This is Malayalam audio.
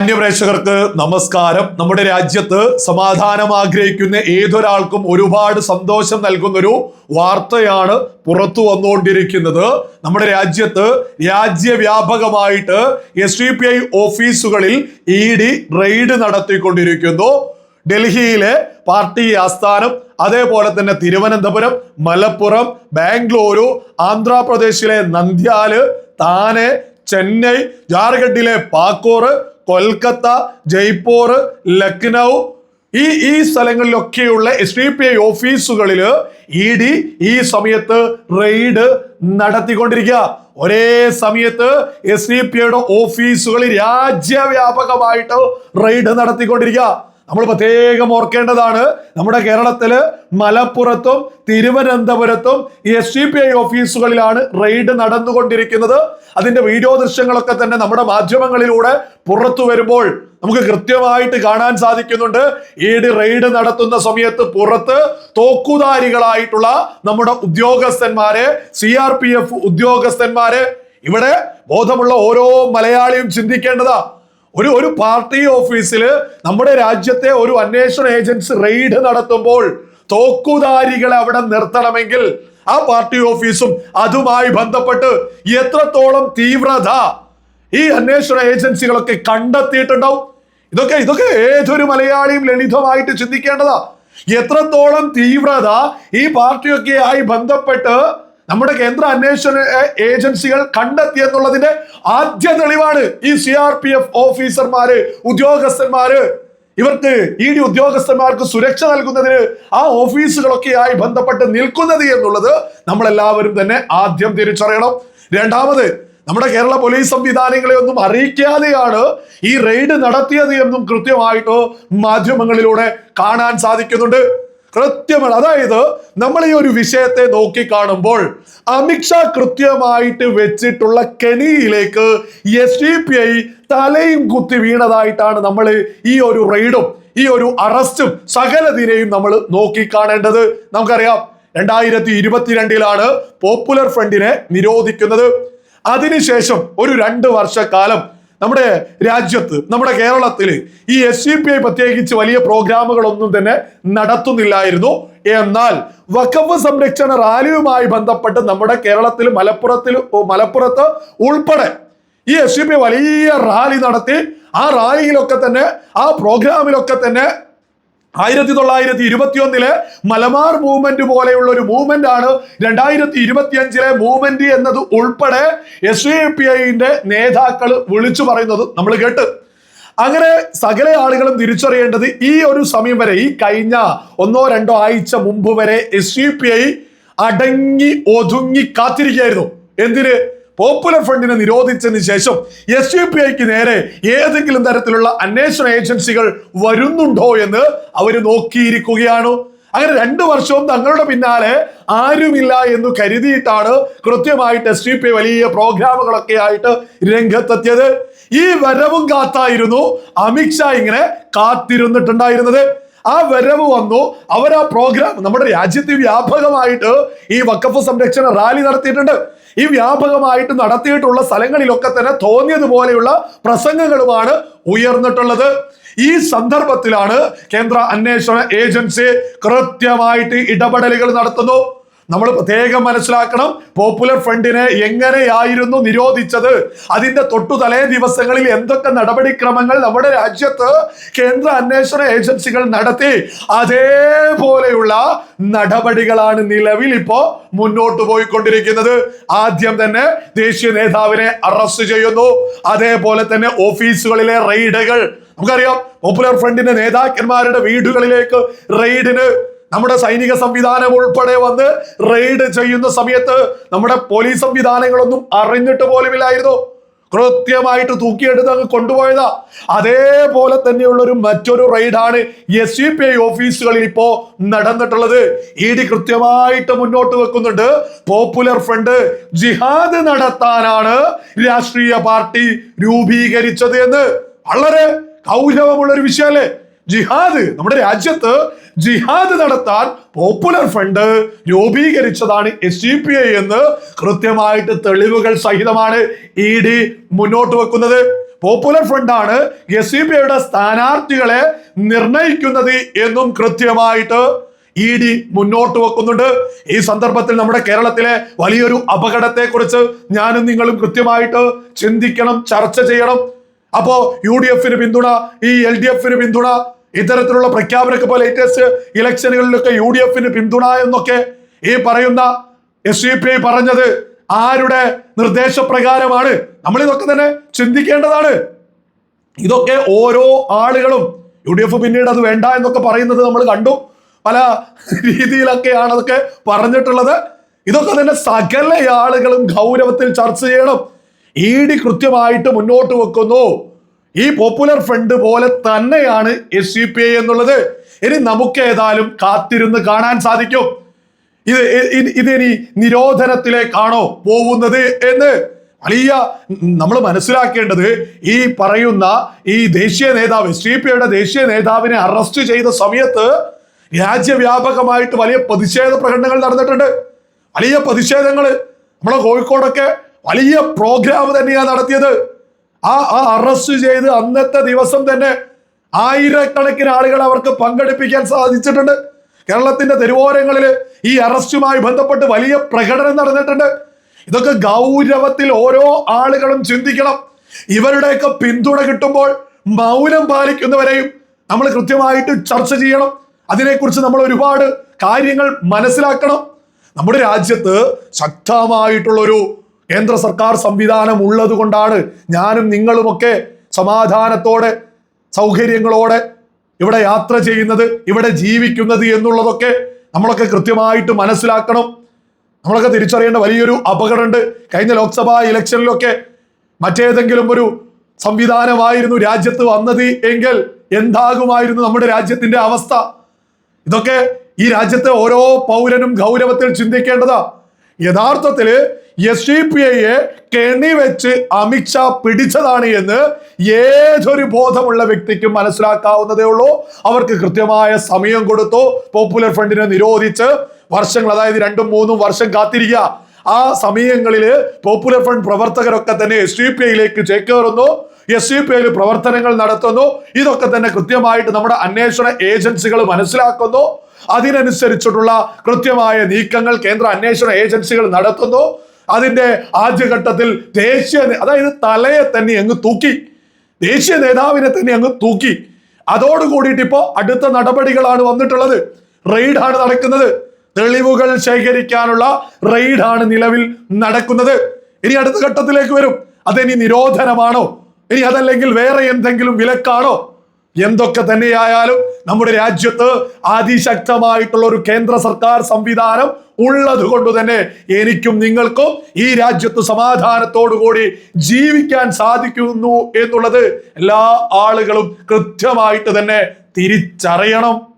മാന്യപ്രേക്ഷകർക്ക് നമസ്കാരം. നമ്മുടെ രാജ്യത്ത് സമാധാനം ആഗ്രഹിക്കുന്ന ഏതൊരാൾക്കും ഒരുപാട് സന്തോഷം നൽകുന്നൊരു വാർത്തയാണ് പുറത്തു വന്നുകൊണ്ടിരിക്കുന്നത്. നമ്മുടെ രാജ്യത്ത് രാജ്യവ്യാപകമായിട്ട് എസ് ഡി പി ഐ ഓഫീസുകളിൽ ഇ ഡി റെയ്ഡ് നടത്തിക്കൊണ്ടിരിക്കുന്നു. ഡൽഹിയിലെ പാർട്ടി ആസ്ഥാനം അതേപോലെ തന്നെ തിരുവനന്തപുരം മലപ്പുറം ബാംഗ്ലൂരു ആന്ധ്രാപ്രദേശിലെ നന്ദ്യാൽ താനെ ചെന്നൈ ജാർഖണ്ഡിലെ പാക്കൂർ കൊൽക്കത്ത ജയ്പൂർ ലക്നൗ ഈ ഈ സ്ഥലങ്ങളിലൊക്കെയുള്ള എസ് ഡി പി ഐ ഓഫീസുകളിൽ ഇ ഡി ഈ സമയത്ത് റെയ്ഡ് നടത്തിക്കൊണ്ടിരിക്കുക ഒരേ സമയത്ത് എസ് ഡി പി ഐയുടെ ഓഫീസുകളിൽ രാജ്യവ്യാപകമായിട്ട് റെയ്ഡ് നടത്തിക്കൊണ്ടിരിക്കുക നമ്മൾ പ്രത്യേകം ഓർക്കേണ്ടതാണ് നമ്മുടെ കേരളത്തിൽ മലപ്പുറത്തും തിരുവനന്തപുരത്തും എസ് ഡി പി ഐ ഓഫീസുകളിലാണ് റെയ്ഡ് നടന്നുകൊണ്ടിരിക്കുന്നത്. അതിന്റെ വീഡിയോ ദൃശ്യങ്ങളൊക്കെ തന്നെ നമ്മുടെ മാധ്യമങ്ങളിലൂടെ പുറത്തു വരുമ്പോൾ നമുക്ക് കൃത്യമായിട്ട് കാണാൻ സാധിക്കുന്നുണ്ട്. ഈ റെയ്ഡ് നടത്തുന്ന സമയത്ത് പുറത്ത് തോക്കുധാരികളായിട്ടുള്ള നമ്മുടെ ഉദ്യോഗസ്ഥന്മാരെ സി ആർ പി എഫ് ഉദ്യോഗസ്ഥന്മാരെ ഇവിടെ ബോധമുള്ള ഓരോ മലയാളിയും ചിന്തിക്കേണ്ടതാ. ഒരു ഒരു പാർട്ടി ഓഫീസിൽ നമ്മുടെ രാജ്യത്തെ ഒരു അന്വേഷണ ഏജൻസി റെയ്ഡ് നടത്തുമ്പോൾ തോക്കുധാരികളെ അവിടെ നിർത്തണമെങ്കിൽ ആ പാർട്ടി ഓഫീസും അതുമായി ബന്ധപ്പെട്ട് എത്രത്തോളം തീവ്രത ഈ അന്വേഷണ ഏജൻസികളൊക്കെ കണ്ടെത്തിയിട്ടുണ്ടാവും? ഇതൊക്കെ ഇതൊക്കെ ഏതൊരു മലയാളിയും ലളിതമായിട്ട് ചിന്തിക്കേണ്ടതാ. എത്രത്തോളം തീവ്രത ഈ പാർട്ടിയൊക്കെ ആയി ബന്ധപ്പെട്ട് നമ്മുടെ കേന്ദ്ര അന്വേഷണ ഏജൻസികൾ കണ്ടെത്തി എന്നുള്ളതിന്റെ ആദ്യ തെളിവാണ് ഈ സി ആർ പി എഫ് ഓഫീസർമാര് ഉദ്യോഗസ്ഥന്മാര്. ഇവർക്ക് ഇ ഡി ഉദ്യോഗസ്ഥന്മാർക്ക് സുരക്ഷ നൽകുന്നതിന് ആ ഓഫീസുകളൊക്കെയായി ബന്ധപ്പെട്ട് നിൽക്കുന്നത് എന്നുള്ളത് നമ്മൾ എല്ലാവരും തന്നെ ആദ്യം തിരിച്ചറിയണം. രണ്ടാമത് നമ്മുടെ കേരള പോലീസ് സംവിധാനങ്ങളെ ഒന്നും അറിയിക്കാതെയാണ് ഈ റെയ്ഡ് നടത്തിയത് എന്നും കൃത്യമായിട്ടോ മാധ്യമങ്ങളിലൂടെ കാണാൻ സാധിക്കുന്നുണ്ട്. കൃത്യമാണ്. അതായത് നമ്മൾ ഈ ഒരു വിഷയത്തെ നോക്കി കാണുമ്പോൾ അമിത്ഷാ കൃത്യമായിട്ട് വെച്ചിട്ടുള്ള കെണിയിലേക്ക് എസ് ഡി പി ഐ തലയും കുത്തി വീണതായിട്ടാണ് നമ്മൾ ഈ ഒരു റെയ്ഡും ഈ ഒരു അറസ്റ്റും സകലതിനെയും നമ്മൾ നോക്കി കാണേണ്ടത്. നമുക്കറിയാം രണ്ടായിരത്തി ഇരുപത്തിരണ്ടിലാണ് പോപ്പുലർ ഫ്രണ്ടിനെ നിരോധിക്കുന്നത്. അതിനുശേഷം ഒരു രണ്ട് വർഷക്കാലം നമ്മുടെ രാജ്യത്ത് നമ്മുടെ കേരളത്തിൽ ഈ എസ് സി പി ഐ പ്രത്യേകിച്ച് വലിയ പ്രോഗ്രാമുകളൊന്നും തന്നെ നടത്തുന്നില്ലായിരുന്നു. എന്നാൽ വഖഫ് സംരക്ഷണ റാലിയുമായി ബന്ധപ്പെട്ട് നമ്മുടെ കേരളത്തിൽ മലപ്പുറത്തിൽ മലപ്പുറത്ത് ഉൾപ്പെടെ ഈ എസ് സി പി വലിയ റാലി നടത്തി ആ റാലിയിലൊക്കെ തന്നെ ആ പ്രോഗ്രാമിലൊക്കെ തന്നെ ആയിരത്തി തൊള്ളായിരത്തി ഇരുപത്തിയൊന്നിലെ മലബാർ മൂവ്മെന്റ് പോലെയുള്ള ഒരു മൂവ്മെന്റ് ആണ് രണ്ടായിരത്തി ഇരുപത്തി അഞ്ചിലെ മൂവ്മെന്റ് എന്നത് ഉൾപ്പെടെ എസ് ഡി പി ഐന്റെ നേതാക്കൾ വിളിച്ചു പറയുന്നത് നമ്മൾ കേട്ട്. അങ്ങനെ സകല ആളുകളും തിരിച്ചറിയേണ്ടത് ഈ ഒരു സമയം വരെ ഈ കഴിഞ്ഞ ഒന്നോ രണ്ടോ ആഴ്ച മുമ്പ് വരെ എസ് യു പി ഐ അടങ്ങി ഒതുങ്ങി കാത്തിരിക്കുകയായിരുന്നു. എന്തിന്? പോപ്പുലർ ഫ്രണ്ടിനെ നിരോധിച്ചതിന് ശേഷം എസ് യു പി ഐക്ക് നേരെ ഏതെങ്കിലും തരത്തിലുള്ള അന്വേഷണ ഏജൻസികൾ വരുന്നുണ്ടോ എന്ന് അവർ നോക്കിയിരിക്കുകയാണ്. അങ്ങനെ രണ്ടു വർഷവും തങ്ങളുടെ പിന്നാലെ ആരുമില്ല എന്ന് കരുതിയിട്ടാണ് കൃത്യമായിട്ട് എസ് ഡി പി വലിയ പ്രോഗ്രാമുകളൊക്കെ ആയിട്ട് രംഗത്തെത്തിയത്. ഈ വരവും കാത്തായിരുന്നു അമിത്ഷാ ഇങ്ങനെ കാത്തിരുന്നിട്ടുണ്ടായിരുന്നത്. ആ വരവ് വന്നു. അവർ ആ പ്രോഗ്രാം നമ്മുടെ രാജ്യത്ത് വ്യാപകമായിട്ട് ഈ വക്കഫ് സംരക്ഷണ റാലി നടത്തിയിട്ടുണ്ട്. ഈ വ്യാപകമായിട്ട് നടത്തിയിട്ടുള്ള സ്ഥലങ്ങളിലൊക്കെ തന്നെ തോന്നിയതുപോലെയുള്ള പ്രസംഗങ്ങളുമാണ് ഉയർന്നിട്ടുള്ളത്. ഈ സന്ദർഭത്തിലാണ് കേന്ദ്ര അന്വേഷണ ഏജൻസി കൃത്യമായിട്ട് ഇടപെടലുകൾ നടത്തുന്നു. നമ്മൾ പ്രത്യേകം മനസ്സിലാക്കണം. പോപ്പുലർ ഫ്രണ്ടിനെ എങ്ങനെയായിരുന്നു നിരോധിച്ചത്? അതിന്റെ തൊട്ടു തലേ ദിവസങ്ങളിൽ എന്തൊക്കെ നടപടിക്രമങ്ങൾ നമ്മുടെ രാജ്യത്ത് കേന്ദ്ര അന്വേഷണ ഏജൻസികൾ നടത്തി. അതേപോലെയുള്ള നടപടികളാണ് നിലവിൽ ഇപ്പോ മുന്നോട്ട് പോയിക്കൊണ്ടിരിക്കുന്നത്. ആദ്യം തന്നെ ദേശീയ നേതാവിനെ അറസ്റ്റ് ചെയ്യുന്നു. അതേപോലെ തന്നെ ഓഫീസുകളിലെ റെയ്ഡുകൾ. നമുക്കറിയാം പോപ്പുലർ ഫ്രണ്ടിന്റെ നേതാക്കന്മാരുടെ വീടുകളിലേക്ക് റെയ്ഡിന് നമ്മുടെ സൈനിക സംവിധാനം ഉൾപ്പെടെ വന്ന് റെയ്ഡ് ചെയ്യുന്ന സമയത്ത് നമ്മുടെ പോലീസ് സംവിധാനങ്ങളൊന്നും അറിഞ്ഞിട്ട് പോലുമില്ലായിരുന്നു. കൃത്യമായിട്ട് തൂക്കിയെടുത്ത് അങ്ങ് കൊണ്ടുപോയതാ. അതേപോലെ തന്നെയുള്ള ഒരു മറ്റൊരു റെയ്ഡാണ് എസ് യു പി ഐ ഓഫീസുകളിൽ ഇപ്പോ നടന്നിട്ടുള്ളത്. ഇ ഡി കൃത്യമായിട്ട് മുന്നോട്ട് വെക്കുന്നുണ്ട്. പോപ്പുലർ ഫ്രണ്ട് ജിഹാദ് നടത്താനാണ് രാഷ്ട്രീയ പാർട്ടി രൂപീകരിച്ചത് എന്ന്. വളരെ കൗരവമുള്ള ഒരു വിഷയമല്ലേ? ജിഹാദ്. നമ്മുടെ രാജ്യത്ത് ജിഹാദ് നടത്താൻ പോപ്പുലർ ഫണ്ട് രൂപീകരിച്ചതാണ് എസ് ഡി പി ഐ എന്ന് കൃത്യമായിട്ട് തെളിവുകൾ സഹിതമാണ് ഇ ഡി മുന്നോട്ട് വെക്കുന്നത്. പോപ്പുലർ ഫ്രണ്ടാണ് എസ് സി പി ഐയുടെ സ്ഥാനാർത്ഥികളെ നിർണയിക്കുന്നത് എന്നും കൃത്യമായിട്ട് ഇ ഡി മുന്നോട്ട് വെക്കുന്നുണ്ട്. ഈ സന്ദർഭത്തിൽ നമ്മുടെ കേരളത്തിലെ വലിയൊരു അപകടത്തെ കുറിച്ച് ഞാനും നിങ്ങളും കൃത്യമായിട്ട് ചിന്തിക്കണം ചർച്ച ചെയ്യണം. അപ്പോ യു ഡി എഫിന് പിന്തുണ ഈ എൽ ഡി എഫിന് പിന്തുണ ഇത്തരത്തിലുള്ള പ്രഖ്യാപനമൊക്കെ പോലെ ലേറ്റസ്റ്റ് ഇലക്ഷനുകളിലൊക്കെ യു ഡി എഫിന് പിന്തുണ എന്നൊക്കെ ഈ പറയുന്ന എസ് ഡി പി ഐ പറഞ്ഞത് ആരുടെ നിർദ്ദേശപ്രകാരമാണ്? നമ്മൾ ഇതൊക്കെ തന്നെ ചിന്തിക്കേണ്ടതാണ്. ഇതൊക്കെ ഓരോ ആളുകളും യു ഡി എഫ് പിന്നീട് അത് വേണ്ട എന്നൊക്കെ പറയുന്നത് നമ്മൾ കണ്ടു. പല രീതിയിലൊക്കെയാണ് അതൊക്കെ പറഞ്ഞിട്ടുള്ളത്. ഇതൊക്കെ തന്നെ സകല ആളുകളും ഗൗരവത്തിൽ ചർച്ച ചെയ്യണം. ഇ ഡി കൃത്യമായിട്ട് മുന്നോട്ട് വെക്കുന്നു. ഈ പോപ്പുലർ ഫ്രണ്ട് പോലെ തന്നെയാണ് എസ് യു പി ഐ എന്നുള്ളത്. ഇനി നമുക്ക് ഏതായാലും കാത്തിരുന്ന് കാണാൻ സാധിക്കും. ഇത് ഇതിനി നിരോധനത്തിലേക്കാണോ പോകുന്നത് എന്ന് വലിയ നമ്മൾ മനസ്സിലാക്കേണ്ടത് ഈ പറയുന്ന ഈ ദേശീയ നേതാവ് എസ് ഡി പിയുടെ ദേശീയ നേതാവിനെ അറസ്റ്റ് ചെയ്ത സമയത്ത് രാജ്യവ്യാപകമായിട്ട് വലിയ പ്രതിഷേധ പ്രകടനങ്ങൾ നടന്നിട്ടുണ്ട്. വലിയ പ്രതിഷേധങ്ങൾ. നമ്മളെ കോഴിക്കോടൊക്കെ വലിയ പ്രോഗ്രാം തന്നെയാണ് നടത്തിയത്. ആ ആ അറസ്റ്റ് ചെയ്ത് അന്നത്തെ ദിവസം തന്നെ ആയിരക്കണക്കിന് ആളുകൾ അവർക്ക് പങ്കെടുപ്പിക്കാൻ സാധിച്ചിട്ടുണ്ട്. കേരളത്തിന്റെ തെരുവോരങ്ങളിൽ ഈ അറസ്റ്റുമായി ബന്ധപ്പെട്ട് വലിയ പ്രകടനം നടന്നിട്ടുണ്ട്. ഇതൊക്കെ ഗൗരവത്തിൽ ഓരോ ആളുകളും ചിന്തിക്കണം. ഇവരുടെയൊക്കെ പിന്തുണ കിട്ടുമ്പോൾ മൗനം പാലിക്കുന്നവരെയും നമ്മൾ കൃത്യമായിട്ട് ചർച്ച ചെയ്യണം. അതിനെക്കുറിച്ച് നമ്മൾ ഒരുപാട് കാര്യങ്ങൾ മനസ്സിലാക്കണം. നമ്മുടെ രാജ്യത്ത് ശക്തമായിട്ടുള്ള ഒരു കേന്ദ്ര സർക്കാർ സംവിധാനം ഉള്ളത് കൊണ്ടാണ് ഞാനും നിങ്ങളുമൊക്കെ സമാധാനത്തോടെ സൗകര്യങ്ങളോടെ ഇവിടെ യാത്ര ചെയ്യുന്നത് ഇവിടെ ജീവിക്കുന്നത് എന്നുള്ളതൊക്കെ നമ്മളൊക്കെ കൃത്യമായിട്ട് മനസ്സിലാക്കണം. നമ്മളൊക്കെ തിരിച്ചറിയേണ്ട വലിയൊരു അപകടമുണ്ട്. കഴിഞ്ഞ ലോക്സഭാ ഇലക്ഷനിലൊക്കെ മറ്റേതെങ്കിലും ഒരു സംവിധാനമായിരുന്നു രാജ്യത്ത് വന്നത് എങ്കിൽ എന്താകുമായിരുന്നു നമ്മുടെ രാജ്യത്തിന്റെ അവസ്ഥ? ഇതൊക്കെ ഈ രാജ്യത്തെ ഓരോ പൗരനും ഗൗരവത്തിൽ ചിന്തിക്കേണ്ടതാ. യഥാർത്ഥത്തിൽ എസ് ഡി പി ഐയെ കെണി വെച്ച് അമിത്ഷാ പിടിച്ചതാണ് എന്ന് ഏതൊരു ബോധമുള്ള വ്യക്തിക്കും മനസ്സിലാക്കാവുന്നതേ ഉള്ളൂ. അവർക്ക് കൃത്യമായ സമയം കൊടുത്തു. പോപ്പുലർ ഫ്രണ്ടിനെ നിരോധിച്ച് വർഷങ്ങൾ അതായത് രണ്ടും മൂന്നും വർഷം കാത്തിരിക്കുക. ആ സമയങ്ങളിൽ പോപ്പുലർ ഫ്രണ്ട് പ്രവർത്തകരൊക്കെ തന്നെ എസ് ഡി പി ഐയിലേക്ക് ചേക്കേറുന്നു. എസ് യു പി ഐയിൽ പ്രവർത്തനങ്ങൾ നടത്തുന്നു. ഇതൊക്കെ തന്നെ കൃത്യമായിട്ട് നമ്മുടെ അന്വേഷണ ഏജൻസികൾ മനസ്സിലാക്കുന്നു. അതിനനുസരിച്ചിട്ടുള്ള കൃത്യമായ നീക്കങ്ങൾ കേന്ദ്ര അന്വേഷണ ഏജൻസികൾ നടത്തുന്നു. അതിന്റെ ആദ്യഘട്ടത്തിൽ ദേശീയ അതായത് തലയെ തന്നെ അങ്ങ് തൂക്കി. ദേശീയ നേതാവിനെ തന്നെ അങ്ങ് തൂക്കി. അതോട് കൂടിയിട്ട് ഇപ്പോ അടുത്ത നടപടികളാണ് വന്നിട്ടുള്ളത്. റെയ്ഡാണ് നടക്കുന്നത്. തെളിവുകൾ ശേഖരിക്കാനുള്ള റെയ്ഡാണ് നിലവിൽ നടക്കുന്നത്. ഇനി അടുത്ത ഘട്ടത്തിലേക്ക് വരും. അതിനി നിരോധനമാണോ? ഇനി അതല്ലെങ്കിൽ വേറെ എന്തെങ്കിലും വിലക്കാണോ? എന്തൊക്കെ തന്നെയായാലും നമ്മുടെ രാജ്യത്ത് അതിശക്തമായിട്ടുള്ള ഒരു കേന്ദ്ര സർക്കാർ സംവിധാനം ഉള്ളത് കൊണ്ട് തന്നെ എനിക്കും നിങ്ങൾക്കും ഈ രാജ്യത്ത് സമാധാനത്തോടു കൂടി ജീവിക്കാൻ സാധിക്കുന്നു എന്നുള്ളത് എല്ലാ ആളുകളും കൃത്യമായിട്ട് തന്നെ തിരിച്ചറിയണം.